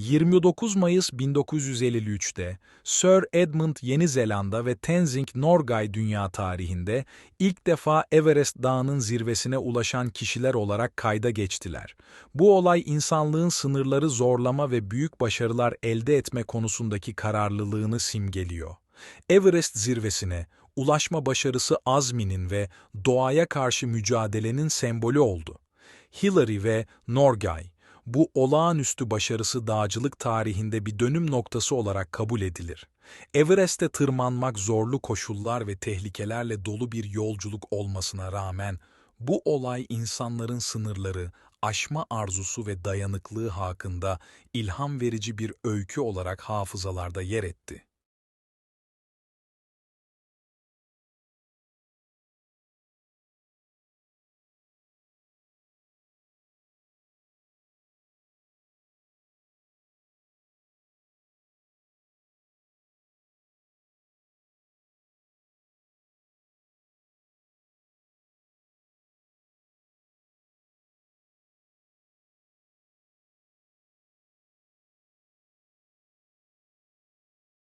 29 Mayıs 1953'te Sir Edmund Yeni Zelanda ve Tenzing Norgay dünya tarihinde ilk defa Everest Dağı'nın zirvesine ulaşan kişiler olarak kayda geçtiler. Bu olay insanlığın sınırları zorlama ve büyük başarılar elde etme konusundaki kararlılığını simgeliyor. Everest zirvesine ulaşma başarısı azminin ve doğaya karşı mücadelenin sembolü oldu. Hillary ve Norgay, bu olağanüstü başarısı dağcılık tarihinde bir dönüm noktası olarak kabul edilir. Everest'e tırmanmak zorlu koşullar ve tehlikelerle dolu bir yolculuk olmasına rağmen, bu olay insanların sınırları, aşma arzusu ve dayanıklığı hakkında ilham verici bir öykü olarak hafızalarda yer etti.